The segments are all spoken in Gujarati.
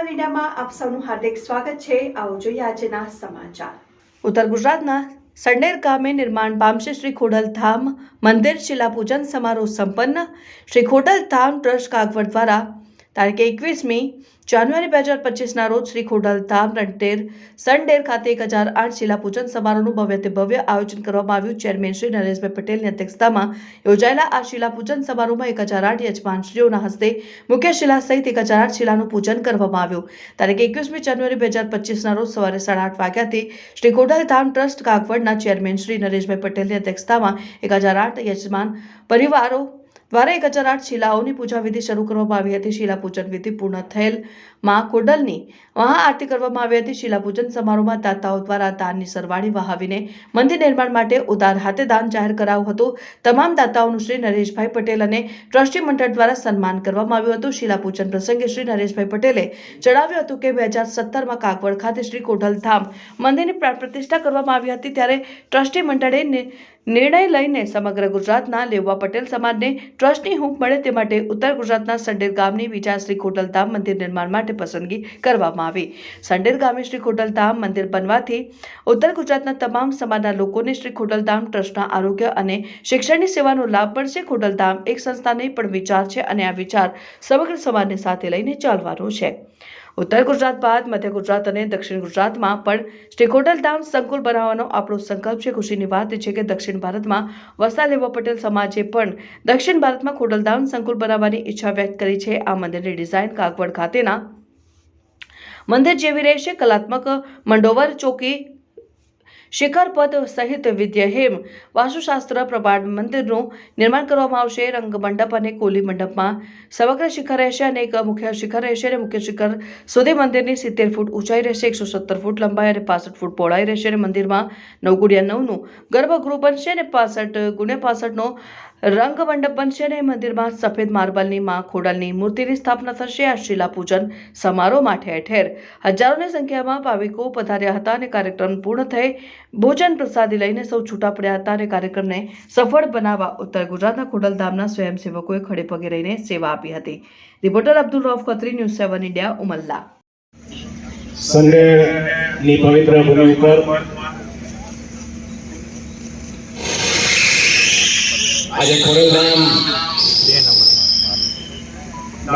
સેવન ઇન્ડિયામાં આપ સૌનું હાર્દિક સ્વાગત છે. આવો જોઈએ આજના સમાચાર. ઉત્તર ગુજરાતના સંડેર ગામે નિર્માણ પામશે શ્રી ખોડલધામ મંદિર, શિલાપૂજન સમારોહ સંપન્ન. શ્રી ખોડલધામ ટ્રસ્ટ કાગવડ દ્વારા તારીખ એકવીસમી જાન્યુઆરી બે હજાર પચીસના રોજ શ્રી ખોડલધામ રણટેર સનડેર ખાતે એક હજાર આઠ શિલાપૂજન સમારોહનું ભવ્યથી ભવ્ય આયોજન કરવામાં આવ્યું. ચેરમેન શ્રી નરેશભાઈ પટેલની અધ્યક્ષતામાં યોજાયેલા આ શિલાપૂજન સમારોહમાં એક હજાર આઠ યજમાનશ્રીઓના હસ્તે મુખ્ય શિલા સહિત એક હજાર આઠ શિલાનું પૂજન કરવામાં આવ્યું. તારીખ એકવીસમી જાન્યુઆરી બે હજાર પચીસના રોજ સવારે સાડા આઠ વાગ્યાથી શ્રી ખોડલધામ ટ્રસ્ટ કાગવડના ચેરમેન શ્રી નરેશભાઈ પટેલની અધ્યક્ષતામાં એક હજાર આઠ યજમાન પરિવારો દ્વારા એક હજાર આઠ શિલાઓની પૂજા વિધિ શરૂ કરવામાં આવી હતી. શિલાપૂજન વિધિ પૂર્ણ થયેલમાં મહા મહાઆરતી કરવામાં આવી હતી. શિલાપૂજન સમારોહમાં દાતાઓ દ્વારા દાનની સરવાણી વહાવીને મંદિર નિર્માણ માટે ઉદાર હાથે દાન જાહેર કરાયું હતું. તમામ દાતાઓનું શ્રી નરેશભાઈ પટેલ અને ટ્રસ્ટી મંડળ દ્વારા સન્માન કરવામાં આવ્યું હતું. શિલાપૂજન પ્રસંગે શ્રી નરેશભાઈ પટેલે જણાવ્યું હતું કે બે હજાર સત્તરમાં કાગવડ ખાતે શ્રી કોઢલધામ મંદિરની પ્રાણ પ્રતિષ્ઠા કરવામાં આવી હતી. ત્યારે ટ્રસ્ટી મંડળે નિર્ણય લઈને સમગ્ર ગુજરાતના લેવા પટેલ સમાજને ટ્રસ્ટની હૂંફ મળે તે માટે ઉત્તર ગુજરાતના સંડેર ગામની વિચાર શ્રી ખોટલધામ મંદિર નિર્માણ માટે પસંદગી કરવામાં આવી. સંડેર ગામે શ્રી ખોટલધામ મંદિર બનવાથી ઉત્તર ગુજરાતના તમામ સમાજના લોકોને શ્રી ખોટલધામ ટ્રસ્ટના આરોગ્ય અને શિક્ષણની સેવાનો લાભ મળશે. ખોટલધામ એક સંસ્થા નહીં પણ વિચાર છે અને આ વિચાર સમગ્ર સમાજને સાથે લઈને ચાલવાનો છે. ઉત્તર ગુજરાત બાદ મધ્ય ગુજરાત અને દક્ષિણ ગુજરાતમાં પણ શ્રી ખોટલધામ સંકુલ બનાવવાનો આપણો સંકલ્પ છે. ખુશીની વાત છે કે દક્ષિણ ભારતમાં વસતા લેવા પટેલ સમાજે પણ દક્ષિણ ભારતમાં ખોટલધામ સંકુલ બનાવવાની ઈચ્છા વ્યક્ત કરી છે. આ મંદિરની ડિઝાઇન કાગવડ ખાતેના મંદિર જેવી રહેશે. કલાત્મક મંડોવર ચોકી શિખર પદ સહિત વિદ્યહેમ વાસ્તુશાસ્ત્ર પ્રભાડ મંદિરનું નિર્માણ કરવામાં આવશે. રંગ મંડપ અને કોલી મંડપમાં સમગ્ર શિખર રહેશે અને એક મુખ્ય શિખર રહેશે અને મુખ્ય શિખર સુધી મંદિરની સિત્તેર ફૂટ ઊંચાઈ રહેશે, એકસો સત્તર ફૂટ લંબાઈ અને પાસઠ ફૂટ પહોળાઈ રહેશે અને મંદિરમાં નવ ગુણ્યા નવનું ગર્ભગૃહ બનશે અને પાસઠ ગુણ્યા પાસઠનો રંગ મંડપ બનશે અને મંદિરમાં સફેદ માર્બલની માં ખોડલની મૂર્તિની સ્થાપના થશે. આ શિલાપૂજન સમારોહમાં ઠેર ઠેર. હજારોની સંખ્યામાં ભાવિકો પધાર્યા હતા અને કાર્યક્રમ પૂર્ણ થઈ ભોજન પ્રસાદી લઈને સૌ છૂટા પડ્યા હતા અને કાર્યક્રમને સફળ બનાવવા ઉત્તર ગુજરાતના ખોડલધામના સ્વયંસેવકોએ ખડે પગે રહીને સેવા આપી હતી. Reporter Abdul Rauf, Khatri news seven India, Umalla. સંડેની પવિત્ર ભૂમિ ઉપર આજે ખોડલધામ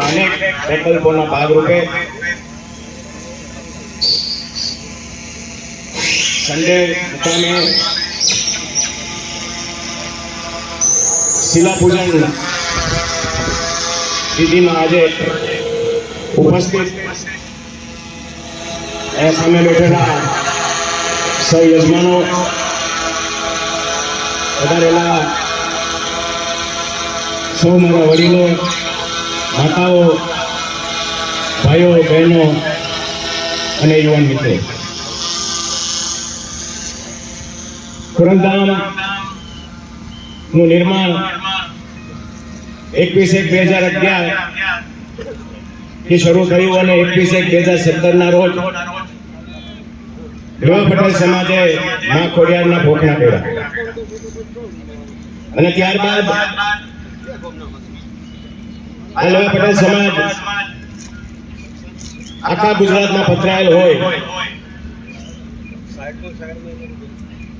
અનેક પ્રકલ્પોના ભાગરૂપે સંડે મુકામે શિલાપૂજન વિધિમાં આજે ઉપસ્થિત એ સામે બેઠેલા સૌ યજમાનો વધારેલા સૌ મારા વડીલો, માતાઓ, ભાઈઓ, બહેનો અને યુવાન મિત્રો. ખોરલધામનું નિર્માણ એકવીસ એક બે હજાર અગિયારથી શરૂ થયું અને એકવીસ એક બે હજાર સત્તરના રોજ લેવા પટેલ સમાજે મા ખોડિયારના ભોખના કર્યા અને ત્યારબાદ આ લેવા પટેલ સમાજ આખા ગુજરાતમાં પથરાયેલ હોય.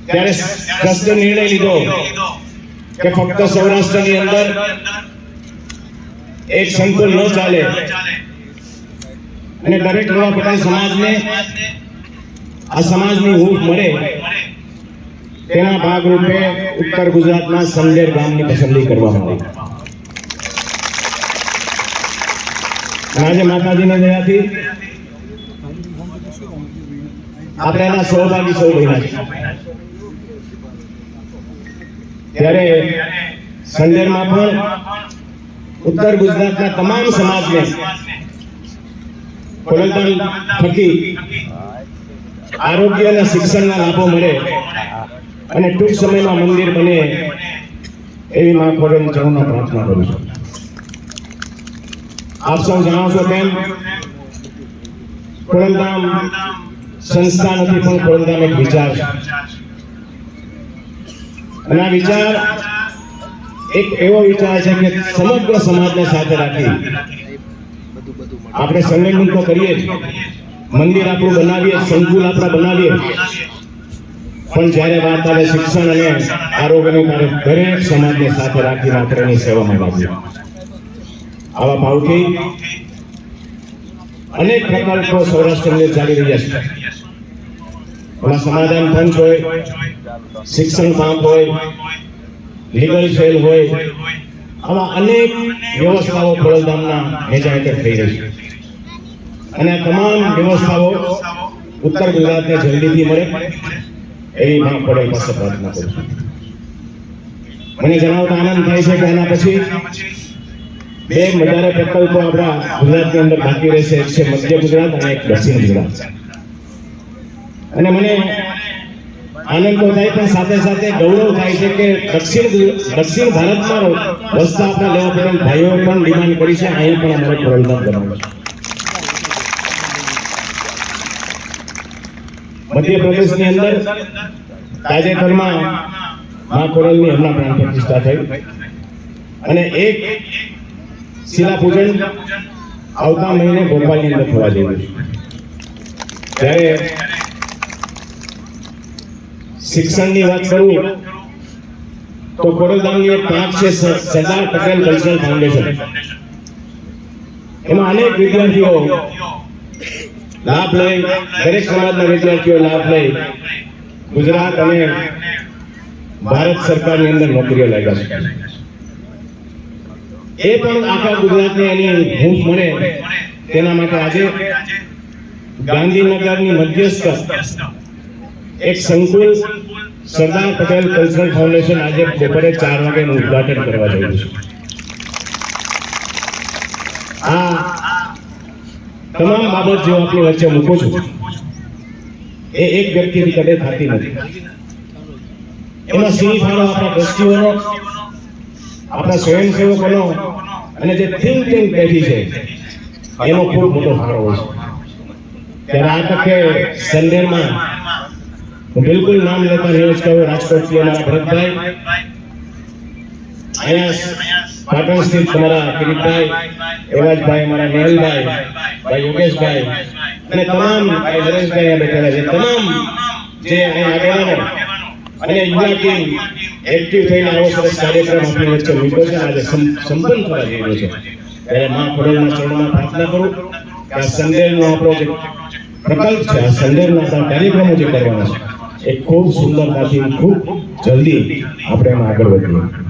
ત્યારે ટ્રસ્ટે નિર્ણય લીધો કે ફક્ત સૌરાષ્ટ્રની અંદર એક સંકુલ ન ચાલે. અને દરેક નવા પટેલ સમાજને આ સમાજની હૂંફ મળે તેના ભાગરૂપે ઉત્તર ગુજરાતના સંદેર ગામની પસંદગી કરવામાં અને આજે માતાજીના દયાથી આપણે એના સહભાગી સૌ બન્યા છે ત્યારે સંડેરમાં પણ ઉત્તર ગુજરાતના તમામ સમાજને ખોડલધામ થકી આરોગ્ય અને શિક્ષણના લાભો મળે અને ટૂંક સમયમાં મંદિર બને એવી મા ખોડલ ચરણમાં પ્રાર્થના કરું છું. આપ સૌ જાણો છો તેમ ખોડલધામ સંસ્થા નથી પણ ખોડલધામ એક વિચાર છે. અને આ વિચાર એક એવો વિચાર છે કે સમગ્ર સમાજને સાથે રાખી આપણે સંમેલન તો કરીએ મંદિર આપણું બનાવીએ, સંકુલ આપણા બનાવીએ. પણ જ્યારે વાત આવે શિક્ષણ અને આરોગ્યની ત્યારે દરેક સમાજને સાથે રાખીને આપણે એની સેવામાં લાગીએ આવા ભાવથી અનેક પ્રકલ્પો સૌરાષ્ટ્રની ચાલી રહ્યા છે. એમાં સમાધાન પંચ હોય શિક્ષણ કામ હોય લીગલ સેલ હોય, આવા અનેક વ્યવસ્થાઓ ખોડલધામના હેજા હેઠળ થઈ રહી છે. અને આ તમામ વ્યવસ્થાઓ ઉત્તર ગુજરાતને જલ્દીથી મળે, એવી માં ખોડલ પાસે પ્રાર્થના કરું છું. મને જણાવતા આનંદ થાય છે કે આના પછી બે વધારે પ્રકલ્પો આપણા ગુજરાતની અંદર બાકી રહેશે, એક છે મધ્ય ગુજરાત અને એક દક્ષિણ ગુજરાત. અને મને આનંદ તો થાય, પણ સાથે સાથે ગૌરવ થાય છે કે દક્ષિણ દક્ષિણ ભારતમાં વસતા આપણા લેવા પડેલ ભાઈઓ પણ ડિમાન્ડ કરી છે અહીં પણ અમારે ખોરલધામ બનાવવું છે. મધ્યપ્રદેશની અંદર તાજેતરમાં મા કોરલની હમણાં પ્રાણ પ્રતિષ્ઠા થઈ. અને એક શિલા પૂજન આવતા મહિને ભોપાલની અંદર થવા જઈ છે. ત્યારે શિક્ષણની વાત કરું, તો ખોડલધામની એક પાંચ છે સરદાર પટેલ કલ્ચરલ ફાઉન્ડેશન. એમાં અનેક વિદ્યાર્થીઓ લાભ લઈ દરેક સમાજના વિદ્યાર્થીઓ લાભ લઈ ગુજરાત અને ભારત સરકારની અંદર નોકરીઓ લાગ્યા છે. એ પણ આખા ગુજરાતને એની હૂંફ મળે. તેના માટે આજે ગાંધીનગરની મધ્યસ્થ એક સંકુલ સરદાર પટેલ કલ્ચરલ ફાઉન્ડેશન આજે બપોરે ચાર વાગ્યાનું ઉદઘાટન કરવા જઈ છે. આ તમામ બાબત જે આપણી વચ્ચે મૂકું છું, એ એક વ્યક્તિથી કદે થતી નથી. એમાં સિંહ ફાળો આપણા ટ્રસ્ટીઓનો આપણા સ્વયંસેવકોનો અને જે થિંક ટેન્ક બેઠી છે, એનો ખૂબ મોટો ફાળો હોય છે. ત્યારે આ તકે સંદેરમાં બિલકુલ નામ લેતા નહીં જ કહું રાજકોટથી અમારા ભરતભાઈ. અહીંયા પાટણ સ્થિત તમારા કિરીટભાઈ, એવાજભાઈ અમારા નેહલભાઈ, ભાઈ યોગેશભાઈ અને તમામ ભાઈ નરેશભાઈ અહીંયા બેઠેલા છે. તમામ જે અહીંયા આગેવાનો અને યુવા ટીમ એક્ટિવ થઈને આવો સરસ કાર્યક્રમ આપણી વચ્ચે મૂક્યો છે. આજે સંપન્ન થવા જઈ રહ્યો છે. ત્યારે મા ખોડલના ચરણોમાં પ્રાર્થના કરું કે આ સંદેરનો આપણો જે પ્રકલ્પ છે, આ સંદેરના આપણા કાર્યક્રમો જે કરવાના છે એ ખૂબ સુંદરતાથી ખૂબ જલ્દી આપણે એમાં આગળ વધીએ.